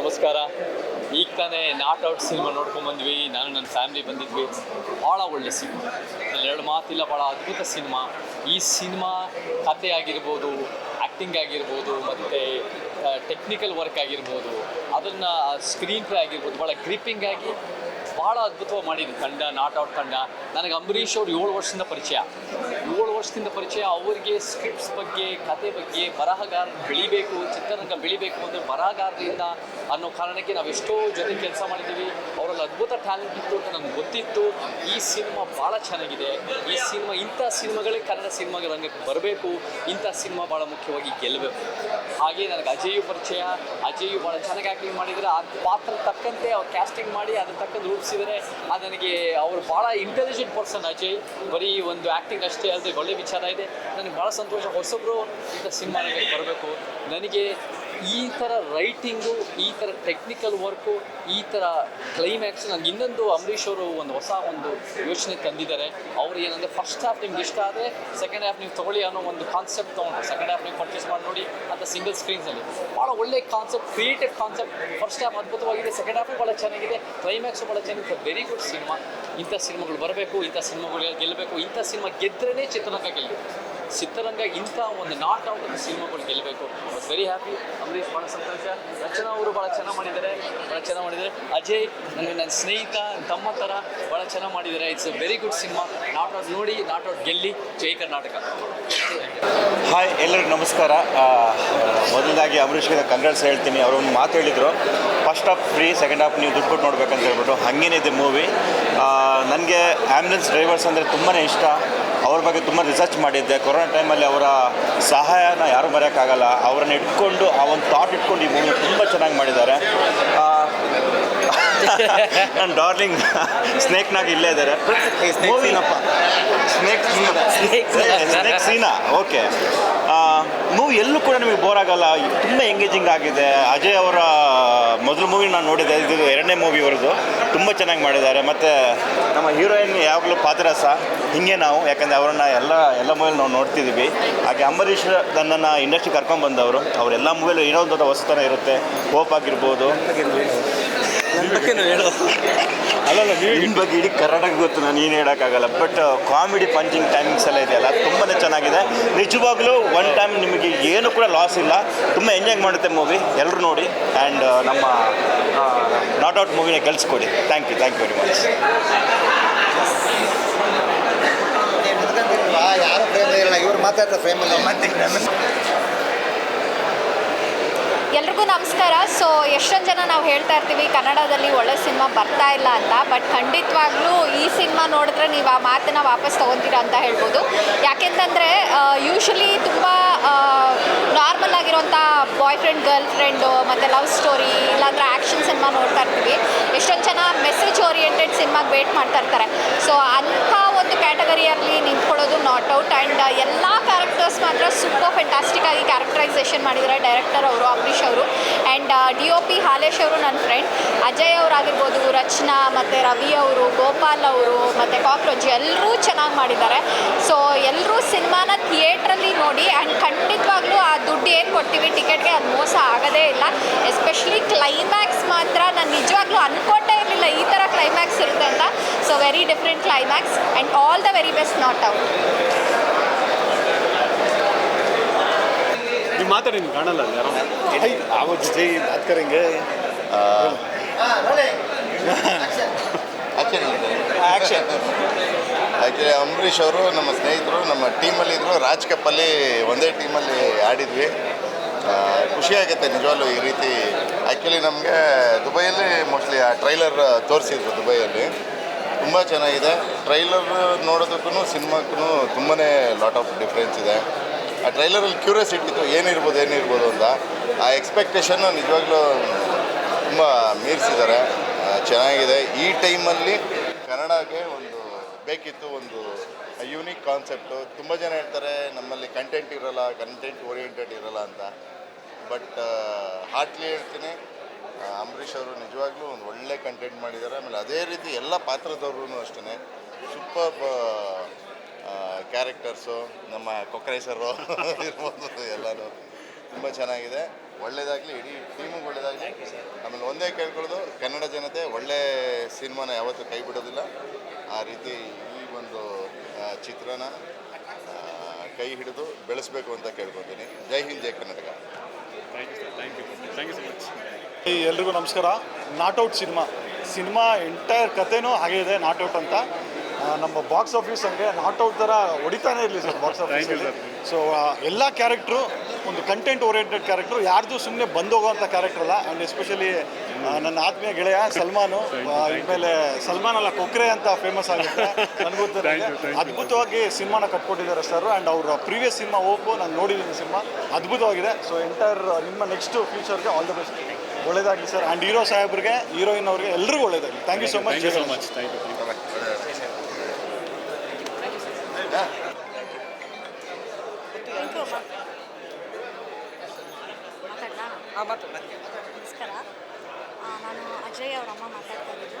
ನಮಸ್ಕಾರ. ಈಗ ತಾನೇ ನಾಟ್ ಔಟ್ ಸಿನಿಮಾ ನೋಡ್ಕೊಂಡು ಬಂದ್ವಿ. ನಾನು ನನ್ನ ಫ್ಯಾಮಿಲಿ ಬಂದಿದ್ವಿ. ಭಾಳ ಒಳ್ಳೆ ಸಿನಿಮಾ ಎರಡು ಮಾತಿಲ್ಲ, ಭಾಳ ಅದ್ಭುತ ಸಿನಿಮಾ ಈ ಸಿನಿಮಾ ಕತೆ ಆಗಿರ್ಬೋದು ಆ್ಯಕ್ಟಿಂಗ್ ಆಗಿರ್ಬೋದು, ಮತ್ತು ಟೆಕ್ನಿಕಲ್ ವರ್ಕ್ ಆಗಿರ್ಬೋದು, ಅದನ್ನು ಸ್ಕ್ರೀನ್ ಪ್ಲೇ ಆಗಿರ್ಬೋದು, ಭಾಳ ಗ್ರಿಪ್ಪಿಂಗ್ ಆಗಿ ಭಾಳ ಅದ್ಭುತವಾಗಿ ಮಾಡಿದ್ರು. ತಂಡ ನಾಟ್ ಔಟ್ ತಂಡ ನನಗೆ ಅಂಬರೀಷ್ ಅವ್ರು ಏಳು ವರ್ಷದಿಂದ ಪರಿಚಯ. ಏಳು ವರ್ಷದಿಂದ ಪರಿಚಯ, ಅವರಿಗೆ ಸ್ಕ್ರಿಪ್ಟ್ಸ್ ಬಗ್ಗೆ, ಕತೆ ಬಗ್ಗೆ ಬರಹಗಾರ ಬೆಳಿಬೇಕು, ಚಿತ್ರರಂಗ ಬೆಳಿಬೇಕು ಅಂದರೆ ಬರಹಗಾರರಿಂದ ಅನ್ನೋ ಕಾರಣಕ್ಕೆ ನಾವು ಎಷ್ಟೋ ಜೊತೆ ಕೆಲಸ ಮಾಡಿದ್ದೀವಿ. ಅವರಲ್ಲಿ ಅದ್ಭುತ ಟ್ಯಾಲೆಂಟ್ ಇತ್ತು ಅಂತ ನನಗೆ ಗೊತ್ತಿತ್ತು. ಈ ಸಿನಿಮಾ ಭಾಳ ಚೆನ್ನಾಗಿದೆ. ಈ ಸಿನಿಮಾ, ಇಂಥ ಸಿನಿಮಾಗಳೇ ಕನ್ನಡ ಸಿನಿಮಾ ರಂಗಕ್ಕೆ ಬರಬೇಕು. ಇಂಥ ಸಿನಿಮಾ ಭಾಳ ಮುಖ್ಯವಾಗಿ ಗೆಲ್ಲಬೇಕು ಹಾಗೆ ನನಗೆ ಅಜಯ್ ಪರಿಚಯ. ಅಜಯ್ ಭಾಳ ಚೆನ್ನಾಗಿ ಆ್ಯಕ್ಟಿಂಗ್ ಮಾಡಿದರೆ ಆ ಪಾತ್ರ ತಕ್ಕಂತೆ ಅವ್ರು ಕ್ಯಾಸ್ಟಿಂಗ್ ಮಾಡಿ ಅದ್ರ ತಕ್ಕಂತೆ ರೂಪಿಸಿದರೆ ಅದು ನನಗೆ ಅವರು ಭಾಳ ಇಂಟೆಲಿಜೆಂಟ್ ಪರ್ಸನ್ ಅಜಯ್. ಬರೀ ಒಂದು ಆ್ಯಕ್ಟಿಂಗ್ ಅಷ್ಟೇ ಅಲ್ಲದೆ ಒಳ್ಳೆ ವಿಚಾರ ಇದೆ. ನನಗೆ ಭಾಳ ಸಂತೋಷ. ಹೊಸಬ್ರು ಇಂಥ ಸಿನಿಮಾ ನನಗೆ ಬರಬೇಕು. ನನಗೆ ಈ ಥರ ರೈಟಿಂಗು ಈ ಥರ ಟೆಕ್ನಿಕಲ್ ವರ್ಕು ಈ ಥರ ಕ್ಲೈಮ್ಯಾಕ್ಸ್ ನನಗೆ ಇನ್ನೊಂದು ಅಂಬರೀಷ್ ಅವರು ಒಂದು ಹೊಸ ಒಂದು ಯೋಚನೆ ತಂದಿದ್ದಾರೆ. ಅವ್ರು ಏನಂದರೆ ಫಸ್ಟ್ ಹಾಫ್ ನಿಮ್ಗೆ ಇಷ್ಟ ಆದರೆ ಸೆಕೆಂಡ್ ಹಾಫ್ ನೀವು ತೊಗೊಳ್ಳಿ ಅನ್ನೋ ಒಂದು ಕಾನ್ಸೆಪ್ಟ್ ತೊಗೊಂಡು ಸೆಕೆಂಡ್ ಹಾಫ್ ನೀವು ಪರ್ಚೇಸ್ ಮಾಡಿ ನೋಡಿ ಅಂತ ಸಿಂಗಲ್ ಸ್ಕ್ರೀನ್ಸಲ್ಲಿ ಭಾಳ ಒಳ್ಳೆ concept creative concept first half ಅದ್ಭುತವಾಗಿದೆ ಸೆಕೆಂಡ್ ಹಾಫು ಭಾಳ ಚೆನ್ನಾಗಿದೆ ಕ್ಲೈಮ್ಯಾಕ್ಸು ಭಾಳ ಚೆನ್ನಾಗಿದೆ. ವೆರಿ ಗುಡ್ ಸಿನಿಮಾ ಇಂಥ ಸಿನಿಮಾಗಳು ಬರಬೇಕು, ಇಂಥ ಸಿನಿಮಾಗಳು ಗೆಲ್ಲಬೇಕು ಇಂಥ ಸಿನಿಮಾ ಗೆದ್ರೇ ಚಿತ್ರರಂಗ ಗೆಲ್ಲಬೇಕು ಚಿತ್ರರಂಗ ಇಂಥ ಒಂದು ನಾಟ್ ಔಟ್ ಸಿನಿಮಾಗಳು ಗೆಲ್ಲಬೇಕು. ವಾಸ್ ವೆರಿ ಹ್ಯಾಪಿ ಅಂಬರೀಷ್ ಭಾಳ ಸಂತೋಷ. ರಚನಾ ಅವರು ಭಾಳ ಚೆನ್ನಾಗಿ ಮಾಡಿದ್ದಾರೆ. ಭಾಳ ಚೆನ್ನಾಗಿ ಮಾಡಿದ್ದಾರೆ. ಅಜಯ್ ನನಗೆ ನನ್ನ ಸ್ನೇಹಿತ, ತಮ್ಮ ಥರ ಭಾಳ ಚೆನ್ನಾಗಿ ಮಾಡಿದ್ದಾರೆ. It's a very good cinema not out ನೋಡಿ ನಾಟ್ ಔಟ್ ಗೆಲ್ಲಿ ಜೈ ಕರ್ನಾಟಕ. ಹಾಯ್ ಎಲ್ಲರಿಗೂ ನಮಸ್ಕಾರ. ಮೊದಲಾಗಿ ಅಂಬರೀಷ್ಗೆ ಕಂಗ್ರೆಸ್ ಹೇಳ್ತೀನಿ. ಅವರು ಒಂದು ಮಾತು ಹೇಳಿದರು. First half free second half ನೀವು ದುಡ್ಡು ಕೊಟ್ಟು ನೋಡ್ಬೇಕಂತ ಹೇಳ್ಬಿಟ್ಟು. ಹಂಗೇನಿದೆ ಮೂವಿ ನನಗೆ ಆ್ಯಂಬುಲೆನ್ಸ್ ಡ್ರೈವರ್ಸ್ ಅಂದರೆ ತುಂಬಾ ಇಷ್ಟ. ಅವ್ರ ಬಗ್ಗೆ ತುಂಬ ರಿಸರ್ಚ್ ಮಾಡಿದ್ದೆ. ಕೊರೋನಾ ಟೈಮಲ್ಲಿ ಅವರ ಸಹಾಯನ ಯಾರೂ ಮರೆಯೋಕ್ಕಾಗಲ್ಲ. ಅವರನ್ನು ಇಟ್ಕೊಂಡು ಆ ಒಂದು ಥಾಟ್ ಇಟ್ಕೊಂಡು ಈ ಮೂವಿ ತುಂಬ ಚೆನ್ನಾಗಿ ಮಾಡಿದ್ದಾರೆ. ನನ್ನ ಡಾರ್ಲಿಂಗ್ ಸ್ನೇಕ್ನಾಗ ಇಲ್ಲೇ ಇದ್ದಾರೆ. ಸ್ನೇಕ್ ಸೀನಾ ಓಕೆ ಮೂವಿ ಎಲ್ಲೂ ಕೂಡ ನಿಮಗೆ ಬೋರ್ ಆಗಲ್ಲ. ತುಂಬ ಎಂಗೇಜಿಂಗ್ ಆಗಿದೆ. ಅಜಯ್ ಅವರ ಮೊದಲು ಮೂವಿ ನಾನು ನೋಡಿದ್ದೆ. ಇದು ಎರಡನೇ ಮೂವಿ ಅವ್ರದ್ದು. ತುಂಬ ಚೆನ್ನಾಗಿ ಮಾಡಿದ್ದಾರೆ. ಮತ್ತು ನಮ್ಮ ಹೀರೋಯಿನ್ ಯಾವಾಗಲೂ ಪಾತ್ರಸ ಹಿಂಗೆ ನಾವು. ಯಾಕಂದರೆ ಅವರನ್ನ ಎಲ್ಲ ಎಲ್ಲ ಮೂವಿಯಲ್ಲಿ ನಾವು ನೋಡ್ತಿದ್ದೀವಿ. ಹಾಗೆ ಅಂಬರೀಷ್ ನನ್ನನ್ನು ಇಂಡಸ್ಟ್ರಿ ಕರ್ಕೊಂಡು ಬಂದವರು ಅವರೆಲ್ಲ ಮೂವಿಯಲ್ಲೂ ಏನೋ ಒಂದು ಹೊಸತನ ಇರುತ್ತೆ. ಹೋಪ್ ಆಗಿರ್ಬೋದು. ಅಲ್ಲಲ್ಲ ನಿಮ್ಮ ಬಗ್ಗೆ ಇಡೀ ಕರ್ನಾಟಕ ಗೊತ್ತು ನಾನು ಏನು ಹೇಳೋಕ್ಕಾಗಲ್ಲ. ಬಟ್ ಕಾಮಿಡಿ ಪಂಚಿಂಗ್ ಟೈಮಿಂಗ್ಸ್ ಎಲ್ಲ ಇದೆಯಲ್ಲ ತುಂಬಾ ಚೆನ್ನಾಗಿದೆ. ನಿಜವಾಗ್ಲೂ ಒನ್ ಟೈಮ್ ನಿಮಗೆ ಏನು ಕೂಡ ಲಾಸ್ ಇಲ್ಲ. ತುಂಬ ಎಂಜಾಯ್ ಮಾಡುತ್ತೆ ಮೂವಿ ಎಲ್ಲರೂ ನೋಡಿ. ಆ್ಯಂಡ್ ನಮ್ಮ ನಾಟ್ ಔಟ್ ಮೂವಿನ ಕೆಲ್ಸ್ಕೊಡಿ thank you thank you very much ಯಾರು ಫ್ರೇಮ್ ಇವ್ರು ಮಾತಾಡ್ತಾರೆ ಎಲ್ರಿಗೂ ನಮಸ್ಕಾರ. ಸೊ ಎಷ್ಟೊಂದು ಜನ ನಾವು ಹೇಳ್ತಾ ಇರ್ತೀವಿ, ಕನ್ನಡದಲ್ಲಿ ಒಳ್ಳೆ ಸಿನಿಮಾ ಬರ್ತಾ ಇಲ್ಲ ಅಂತ ಬಟ್ ಖಂಡಿತವಾಗ್ಲೂ ಈ ಸಿನಿಮಾ ನೋಡಿದ್ರೆ ನೀವು ಆ ಮಾತನ್ನ ವಾಪಸ್ ತೊಗೊತೀರಾ ಅಂತ ಹೇಳ್ಬೋದು. ಯಾಕೆಂತಂದರೆ ಯೂಶಲಿ ತುಂಬ ನಾರ್ಮಲ್ ಆಗಿರೋಂಥ ಬಾಯ್ ಫ್ರೆಂಡ್ ಗರ್ಲ್ ಫ್ರೆಂಡು ಮತ್ತು ಲವ್ ಸ್ಟೋರಿ ಇಲ್ಲಾಂದ್ರೆ ಆ್ಯಕ್ಷನ್ ಸಿನಿಮಾ ನೋಡ್ತಾ ಇರ್ತೀವಿ. ಎಷ್ಟೊಂದು ಜನ ಮೆಸೇಜ್ ಓರಿಯೆಂಟೆಡ್ ಸಿನಿಮಾಗೆ ವೇಟ್ ಮಾಡ್ತಾ ಇರ್ತಾರೆ. ಸೊ ಅಂಥ ಒಂದು ಕ್ಯಾಟಗರಿಯಲ್ಲಿ ನಿಂತ್ಕೊಳ್ಳೋದು ನಾಟ್ ಔಟ್ ಆ್ಯಂಡ್ ಎಲ್ಲ ಕ್ಯಾರೆಕ್ಟರ್ಸ್ ಮಾತ್ರ ಸೂಪರ್ ಫ್ಯಾಂಟಾಸ್ಟಿಕ್ ಆಗಿ ಕ್ಯಾರೆಕ್ಟರೈಸೇಷನ್ ಮಾಡಿದ್ದಾರೆ. ಡೈರೆಕ್ಟರ್ ಅವರು ಅಂಬರೀಷ್ ಅವರು. And D O P Halesh ಅವರು ನನ್ನ ಫ್ರೆಂಡ್ ಅಜಯ್ ಅವರಾಗಿರ್ಬೋದು, ರಚನಾ ಮತ್ತು ರವಿ ಅವರು, ಗೋಪಾಲ್ ಅವರು ಮತ್ತು ಕಾಕ್ರೋಚ್ ಎಲ್ಲರೂ ಚೆನ್ನಾಗಿ ಮಾಡಿದ್ದಾರೆ. ಸೊ ಎಲ್ಲರೂ ಸಿನಿಮಾನ ಥಿಯೇಟ್ರಲ್ಲಿ ನೋಡಿ ಆ್ಯಂಡ್ ಖಂಡಿತವಾಗ್ಲೂ ಆ ದುಡ್ಡು ಏನು ಕೊಡ್ತೀವಿ ಟಿಕೆಟ್ಗೆ ಅದು ಮೋಸ ಆಗೋದೇ ಇಲ್ಲ. ಎಸ್ಪೆಷಲಿ ಕ್ಲೈಮ್ಯಾಕ್ಸ್ ಮಾತ್ರ ನಾನು ನಿಜವಾಗ್ಲೂ ಅನ್ಕೊಂಡೇ ಇರಲಿಲ್ಲ ಈ ಥರ ಕ್ಲೈಮ್ಯಾಕ್ಸ್ ಇರುತ್ತೆ ಅಂತ. So very different climax and all the very best not out ಯಾರೋ ಆವೋ ಜೈ ಬಾತ್ ಕರೆಂಗೆ. ಆ್ಯಕ್ಷನ್ ಆ್ಯಕ್ಚುಲಿ ಅಂಬರೀಷ್ ಅವರು ನಮ್ಮ ಸ್ನೇಹಿತರು ನಮ್ಮ ಟೀಮಲ್ಲಿ ಇದ್ದರು ರಾಜ್ ಕಪ್ಪಲ್ಲಿ ಒಂದೇ ಟೀಮಲ್ಲಿ ಆಡಿದ್ವಿ. ಆ, ಖುಷಿ ಆಗುತ್ತೆ ನಿಜವಾಗ್ಲೂ ಈ ರೀತಿ. ಆ್ಯಕ್ಚುಲಿ ನಮಗೆ ದುಬೈಯಲ್ಲಿ ಮೋಸ್ಟ್ಲಿ ಆ ಟ್ರೈಲರ್ ತೋರಿಸಿದ್ರು ದುಬೈಯಲ್ಲಿ. ತುಂಬ ಚೆನ್ನಾಗಿದೆ. ಟ್ರೈಲರ್ ನೋಡೋದಕ್ಕೂ ಸಿನಿಮಾಕ್ಕೂ ತುಂಬಾ ಲಾಟ್ ಆಫ್ ಡಿಫ್ರೆನ್ಸ್ ಇದೆ. ಆ ಟ್ರೈಲರಲ್ಲಿ ಕ್ಯೂರಿಯಾಸಿಟಿ ಇತ್ತು ಏನಿರ್ಬೋದು ಏನಿರ್ಬೋದು ಅಂತ. ಆ ಎಕ್ಸ್ಪೆಕ್ಟೇಷನ್ನು ನಿಜವಾಗ್ಲೂ ತುಂಬ ಮೀರಿಸಿದ್ದಾರೆ. ಚೆನ್ನಾಗಿದೆ. ಈ ಟೈಮಲ್ಲಿ ಕನ್ನಡಕ್ಕೆ ಒಂದು ಬೇಕಿತ್ತು, ಒಂದು ಯೂನಿಕ್ ಕಾನ್ಸೆಪ್ಟು ತುಂಬ ಜನ ಹೇಳ್ತಾರೆ, ನಮ್ಮಲ್ಲಿ ಕಂಟೆಂಟ್ ಇರೋಲ್ಲ ಕಂಟೆಂಟ್ ಓರಿಯೆಂಟೆಡ್ ಇರಲ್ಲ ಅಂತ. ಬಟ್ ಹಾರ್ಟ್ಲಿ ಹೇಳ್ತೀನಿ ಅಂಬರೀಷ್ ಅವರು ನಿಜವಾಗ್ಲೂ ಒಂದು ಒಳ್ಳೆ ಕಂಟೆಂಟ್ ಮಾಡಿದ್ದಾರೆ. ಆಮೇಲೆ ಅದೇ ರೀತಿ ಎಲ್ಲ ಪಾತ್ರದವ್ರು ಅಷ್ಟೇ ಸೂಪರ್ ಕ್ಯಾರೆಕ್ಟರ್ಸು ನಮ್ಮ ಕೊಕ್ರೈಸರು ಇರ್ಬೋದು ಎಲ್ಲನೂ. ತುಂಬ ಚೆನ್ನಾಗಿದೆ. ಒಳ್ಳೇದಾಗಲಿ ಇಡೀ ಟೀಮು ಒಳ್ಳೇದಾಗಲಿ. ಆಮೇಲೆ ಒಂದೇ ಕೇಳ್ಕೊಳ್ಳೋದು ಕನ್ನಡ ಜನತೆ ಒಳ್ಳೆ ಸಿನಿಮಾನ ಯಾವತ್ತೂ ಕೈ ಬಿಡೋದಿಲ್ಲ. ಆ ರೀತಿ ಈ ಒಂದು ಚಿತ್ರನ ಕೈ ಹಿಡಿದು ಬೆಳೆಸಬೇಕು ಅಂತ ಕೇಳ್ಕೊತೀನಿ. ಜೈ ಹಿಂದ್ ಜೈ ಕರ್ನಾಟಕ. ಎಲ್ರಿಗೂ ನಮಸ್ಕಾರ. Not out cinema. Cinema entire ಕಥೆನೂ ಹಾಗೆ ಇದೆ ನಾಟ್ ಔಟ್ ಅಂತ. ನಮ್ಮ ಬಾಕ್ಸ್ ಆಫೀಸ್ ಹಂಗೆ ನಾಟ್ ಔಟ್ ಥರ ಹೊಡಿತಾನೆ ಇರಲಿ ಸರ್ ಬಾಕ್ಸ್ ಆಫೀಸ್ ಸೊ ಎಲ್ಲ ಕ್ಯಾರೆಕ್ಟ್ರು ಒಂದು ಕಂಟೆಂಟ್ ಓರಿಯೆಂಟೆಡ್ ಕ್ಯಾರೆಕ್ಟ್ರು ಯಾರ್ದು ಸುಮ್ಮನೆ ಬಂದೋಗೋವಂಥ ಕ್ಯಾರೆಕ್ಟರ್ ಅಲ್ಲ. ಆ್ಯಂಡ್ ಎಸ್ಪೆಷಲಿ ನನ್ನ ಆತ್ಮೀಯ ಗೆಳೆಯ ಸಲ್ಮಾನು ಆಮೇಲೆ ಇನ್ಮೇಲೆ ಸಲ್ಮಾನ್ ಅಲ್ಲ ಕೊಕ್ರೆ ಅಂತ ಫೇಮಸ್ ಆಗುತ್ತೆ ನನಗೂ ಅದ್ಭುತವಾಗಿ ಸಿನಿಮಾನ ಕಟ್ಕೊಟ್ಟಿದ್ದಾರೆ ಸರ್ ಆ್ಯಂಡ್ ಅವರ ಪ್ರೀವಿಯಸ್ ಸಿನಿಮಾ ಹೋಗು ನಾನು ನೋಡಿದ್ದೀನಿ ಸಿನಿಮಾ. ಅದ್ಭುತವಾಗಿದೆ. ಸೊ ಎಂಟೈರ್ ನಿಮ್ಮ ನೆಕ್ಸ್ಟ್ ಫ್ಯೂಚರ್ಗೆ ಆಲ್ ದ ಬೆಸ್ಟ್ ಒಳ್ಳೇದಾಗಲಿ ಸರ್ ಆ್ಯಂಡ್ ಹೀರೋ ಸಾಹೇಬ್ರಿಗೆ ಹೀರೋಯಿನ್ ಅವ್ರಿಗೆ ಎಲ್ಲರಿಗೂ ಒಳ್ಳೇದಾಗಲಿ. Thank you so much so much ಮಾತಾಡ್ಲಾ ನಮಸ್ಕಾರ. ನಾನು ಅಜಯ್ ಅವ್ರ ಅಮ್ಮ ಮಾತಾಡ್ತಾ ಇರೋದು.